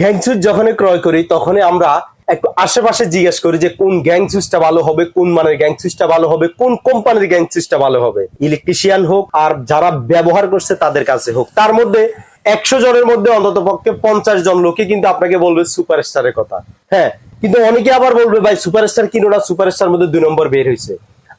Gang switch যখনই ক্রয় করি, তখনই আমরা একটু আশেপাশে জিজ্ঞেস করি যে কোন গ্যাং সুইচটা ভালো হবে, কোন মানের গ্যাং সুইচটা ভালো হবে, কোন কোম্পানির গ্যাং সুইচটা ভালো হবে। ইলেকট্রিশিয়ান হোক আর যারা ব্যবহার করছে তাদের কাছে হোক। তার মধ্যে একশো জনের মধ্যে অন্তত পক্ষে পঞ্চাশ জন লোকই কিন্তু আপনাকে বলবে সুপারস্টারের কথা। হ্যাঁ কিন্তু অনেকে আবার বলবে, ভাই, সুপারস্টার কিনো না, সুপারস্টার মধ্যে দুই নম্বর বের হয়েছে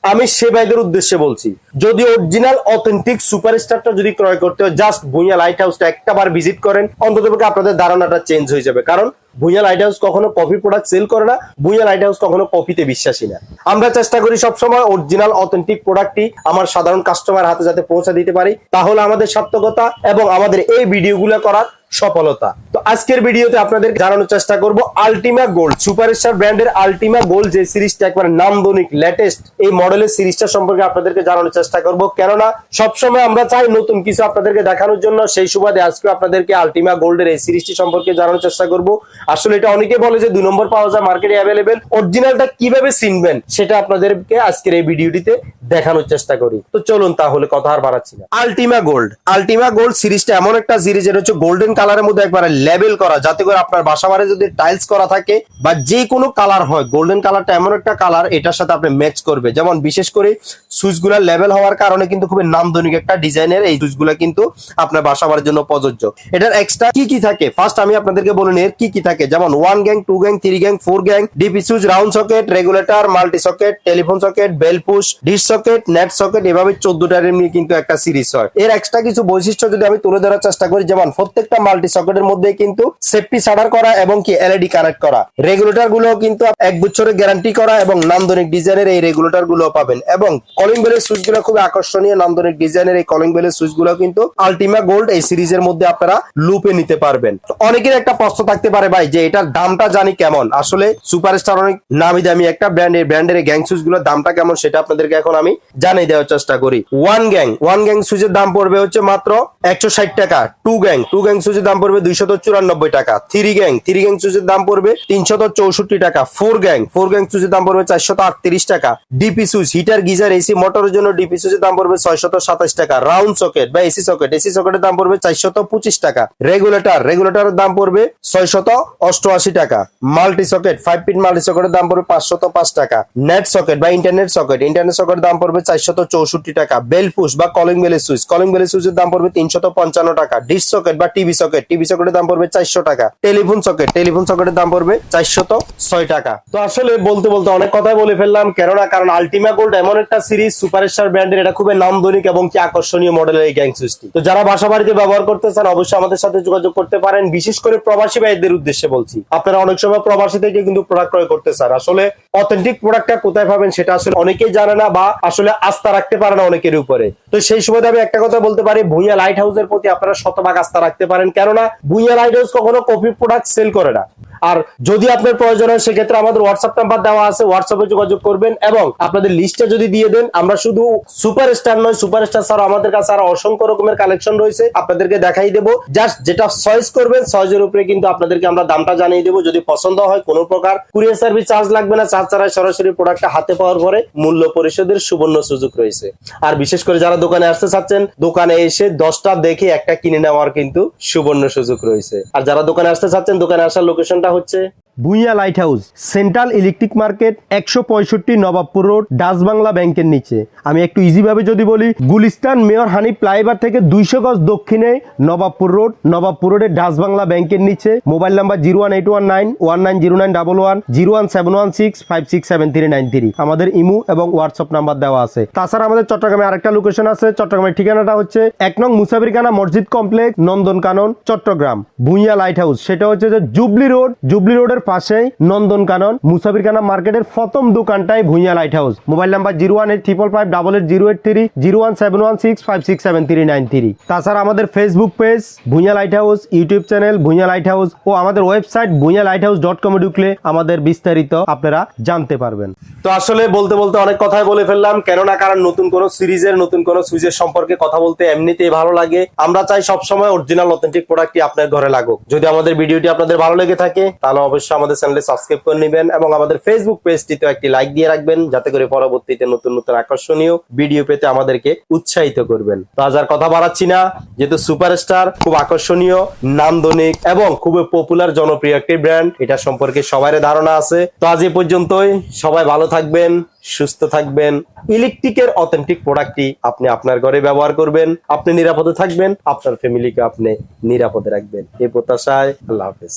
আমি সে ভাইদের উদ্দেশ্যে বলছি, যদি অরিজিনাল অথেন্টিক সুপারস্টারটা যদি ক্রয় করতে হয় জাস্ট ভুঁইয়া লাইট হাউসটা একটা বার ভিজিট করেন অন্তত আপনাদের ধারণাটা চেঞ্জ হয়ে যাবে। কারণ ভুঁইয়া লাইট হাউস কখনো কপি প্রোডাক্ট সেল করে না, ভুঁইয়া লাইট হাউস কখনো কপিতে বিশ্বাসী না। আমরা চেষ্টা করি সবসময় অরিজিনাল অথেন্টিক প্রোডাক্টটি আমার সাধারণ কাস্টমার হাতে যাতে পৌঁছে দিতে পারি, তাহলে আমাদের সার্থকতা এবং আমাদের এই ভিডিওগুলো করার সফলতা। তো আজকের ভিডিওতে আপনাদের জানানোর চেষ্টা করব আলটিমা গোল্ড। সুপারস্টার ব্র্যান্ডের আলটিমা গোল্ড যে সিরিজটা একবার নান্দনিক লেটেস্ট এই মডেলের সিরিজটা সম্পর্কে আপনাদেরকে জানানোর চেষ্টা করব। কেননা সবসময় আমরা চাই নতুন কিছু আপনাদেরকে দেখানোর জন্য। সেই সুবাদে আজকে আপনাদেরকে আলটিমা গোল্ডের এই সিরিজটি সম্পর্কে জানানোর চেষ্টা করব। আসলে এটা অনেকে বলে যে দুই নম্বর পাওয়া যায় মার্কেটে অ্যাভেলেবেল অরিজিনালটা কীভাবে চিনবেন সেটা আপনাদেরকে আজকের এই ভিডিওটিতে দেখানোর চেষ্টা করি। তো চলুন তাহলে কথা আর বাড়াচ্ছি না। Ultima gold. আলটিমা গোল্ড সিরিজটা এমন একটা সিরিজ এটা হচ্ছে গোল্ডেন কালারের মধ্যে একবারে লেবেল করা, যাতে করে আপনার বাসা বাড়ি যদি টাইলস করা থাকে বা যে কোনো কালার হয় গোল্ডেন কালারটা এমন একটা কালার এটার সাথে আপনি ম্যাচ করবে। যেমন বিশেষ করে সুইচগুলা লেভেল হওয়ার কারণে কিন্তু খুবই নামধনিক একটা ডিজাইনের এই সুইচগুলা কিন্তু আপনার বাসা বাড়ির জন্য প্রযোজ্য। এটার এক্সট্রা কি কি থাকে? ফার্স্ট আমি আপনাদেরকে বলে নিই কি কি থাকে। যেমন one gang two gang three gang four gang DP switch round socket regulator multi socket telephone socket bell push dish socket net socket এভাবে চোদ্দটার নিয়ে কিন্তু একটা সিরিজ হয়। এর এক্সট্রা কিছু বৈশিষ্ট্য যদি আমি তুলে ধরার চেষ্টা করি, যেমন প্রত্যেকটা মাল্টি সকেটের মধ্যে কিন্তু সেফটি সাডার করা এবং কি এলইডি কানেক্ট করা। রেগুলেটরগুলো কিন্তু এক বছরের গ্যারান্টি করা এবং নান্দনিক ডিজাইনের এই রেগুলেটরগুলো পাবেন। এবং কলিং বেলের সুইচগুলো খুব আকর্ষণীয়। নান্দনিক ডিজাইনের এই কলিং বেলের সুইচগুলো কিন্তু আলটিমা গোল্ড এই সিরিজের মধ্যে আপনারা লুপে নিতে পারবেন। অনেকের একটা প্রশ্ন থাকতে পারে ভাই, যে এটার দামটা জানি কেমন? আসলে সুপারস্টার অনেক নামি দামি একটা ব্র্যান্ড এই ব্র্যান্ডের গ্যাং সুইচগুলোর দামটা কেমন সেটা আপনাদেরকে এখন আমি জানিয়ে দেওয়ার চেষ্টা করি। ওয়ান গ্যাং ওয়ান গ্যাং সুইচের দাম পড়বে হচ্ছে মাত্র একশো ষাট টাকা। টু গ্যাং টু গ্যাং সুইচের দাম পড়বে দুইশত চুরানব্বই টাকা। থ্রি গ্যাং থ্রি গ্যাং সুইচের দাম পড়বে তিনশত চৌষট্টি টাকা। ফোর গ্যাং ফোর গ্যাং সুইচের দাম পড়বে চারশত আটত্রিশ টাকা। DP switch, heater, geyser, AC, মোটরের জন্য ডিপি সুইচের দাম পড়বে ছয়শত সাতাশ টাকা। রাউন্ড সকেট বা এসি সকেট, এসি সকেটের দাম পড়বে চারশত পঁচিশ টাকা। রেগুলেটর, রেগুলেটরের দাম পড়বে ছয়শত অষ্টআশি টাকা। Multi socket, five pin multi সকেটের দাম পড়বে পাঁচশত পাঁচ টাকা। নেট সকেট বা ইন্টারনেট সকেট, ইন্টারনেট সকেটের দাম পড়বে চারশত চৌষট্টি টাকা। বেল পুশ বা কলিং বেলের সুইচ, কলিং বেলের সুইচের দাম পড়বে তিনশত পঞ্চান্ন টাকা। ডিস সকেট বা টিভি সকেট টিভি সকেটের দাম পড়বে চারশো টাকা। টেলিফোন সকেট টেলিফোন সকেটের দাম পড়বে চারশত ছয় টাকা। তো আসলে বলতে বলতে অনেক কথাই বলে ফেললাম, কেননা কারণ আলটিমা গোল্ড এমন একটা সিরিজ সুপারস্টার ব্র্যান্ডের এটা খুবই নামধনিক এবং কি আকর্ষণীয় মডেলের এই গ্যাং সুইচটি তো যারা বাসা বাড়িতে ব্যবহার করতে চান, অবশ্যই আমাদের সাথে যোগাযোগ করতে পারেন। বিশেষ করে প্রবাসী ভাইদের উদ্দেশ্যে বলছি। আপনারা অনেক সময় প্রবাসী থেকে কিন্তু প্রোডাক্ট ক্রয় করতে চান। আসলে অথেন্টিক প্রোডাক্টটা কোথায় পাবেন সেটা আসলে অনেকেই জানে না বা আসলে আস্থা রাখতে পারে না অনেকের উপরে। তো সেই সময় আমি একটা কথা বলতে পারি, ভুইয়া লাইট হাউসের প্রতি আপনারা শতভাগ আস্থা রাখতে পারেন। কেননা বুইয়ার আইডলস কখনো কপি প্রোডাক্ট সেল করে না। আর যদি আপনার প্রয়োজন হয়, সেক্ষেত্রে আমাদের হোয়াটসঅ্যাপ নাম্বার দেওয়া আছে হোয়াটসঅ্যাপে যোগাযোগ করবেন এবং আপনাদের লিস্টটা যদি দিয়ে দেন, আমরা শুধু সুপারস্টার নয় সুপারস্টার ছাড়া আমাদের কাছে আরও অসংখ্য রকমের কালেকশন রয়েছে। আপনাদেরকে দেখাই দেবো। জাস্ট যেটা চয়েস করবেন চয়েসের উপরে কিন্তু আপনাদেরকে আমরা দামটা জানিয়ে দেবো। যদি পছন্দ হয়, কোনো প্রকার কুরিয়ার সার্ভিস চার্জ লাগবে না চার্জ ছাড়াই সরাসরি প্রোডাক্টটা হাতে পাওয়ার পরে মূল্য পরিশোধের সুবর্ণ সুযোগ রয়েছে। আর বিশেষ করে যারা দোকানে আসতে চাচ্ছেন, দোকানে এসে দশটা দেখে একটা কিনে নেওয়ার কিন্তু সুবর্ণ সুযোগ রয়েছে। আর যারা দোকানে আসতে চাচ্ছেন, দোকানে আসার লোকেশনটা হচ্ছে Bhuiyan light house central electric market একশো পঁয়ষট্টি নবাবপুর রোড ডাচ বাংলা ব্যাংকের নিচে। আমি একটু ইজি ভাবে যদি বলি, গুলিস্তান মেয়র হানি ফ্লাইওভার থেকে দুইশো গজ দক্ষিণে নবাবপুর রোড, নবাবপুর রোডের ডাচ বাংলা ব্যাংকের নিচে। Mobile number zero one eight one nine one nine zero nine double one, zero one seven one six five six seven three nine three. আমাদের ইমু এবং হোয়াটসঅ্যাপ নাম্বার দেওয়া আছে। তাছাড়া আমাদের চট্টগ্রামে আরেকটা লোকেশন আছে। চট্টগ্রামের ঠিকানাটা হচ্ছে এক নং মুসাফিরখানা মসজিদ complex Nandankanan, Chattogram. Bhuiyan light house সেটা হচ্ছে যে জুবলি রোড জুবলি রোডের পাশেই নন্দনকানন মুসাফিরখানা মার্কেটের প্রথম দোকানটাই Bhuiyan light house mobile number zero one eight triple five double eight zero eight three zero one seven one six five six seven three nine three. তাছাড়া আমাদের Facebook page Bhuiyan light house YouTube channel Bhuiyan light house ও আমাদের website Bhuiyan light house dot কমে ঢুকলে আমাদের বিস্তারিত আপনারা জানতে পারবেন। তো আসলে বলতে বলতে অনেক কথাই বলে ফেললাম, কেননা কারণ নতুন কোন সিরিজের, নতুন কোন সুইচের সম্পর্কে কথা বলতে এমনিতেই ভালো লাগে। আমরা চাই সবসময় অরিজিনাল অথেন্টিক প্রোডাক্টই আপনার ঘরে লাগুক। যদি আমাদের ভিডিওটি আপনাদের ভালো লেগে থাকে, তাহলে অবশ্যই আমাদের চ্যানেলে সাবস্ক্রাইব করে নেবেন এবং আমাদের ফেসবুক পেজটিতে একটি লাইক দিয়ে রাখবেন, যাতে করে পরবর্তীতে নতুন নতুন আকর্ষণীয় ভিডিও পেতে আমাদেরকে উৎসাহিত করবেন। তো আজ আর কথা বাড়াচ্ছি না, যেহেতু সুপারস্টার খুব আকর্ষণীয়, নান্দনিক এবং খুবই পপুলার জনপ্রিয় একটি ব্র্যান্ড এটা সম্পর্কে সবার ধারণা আছে। তো আজ এ পর্যন্তই, সবাই ভালো থাকবেন, সুস্থ থাকবেন। ইলেকট্রিকের অথেন্টিক প্রোডাক্টটি আপনি আপনার ঘরে ব্যবহার করবেন, আপনি নিরাপদে থাকবেন, আপনার ফ্যামিলিকে আপনি নিরাপদে রাখবেন। এই প্রত্যাশায় আল্লাহ হাফেজ।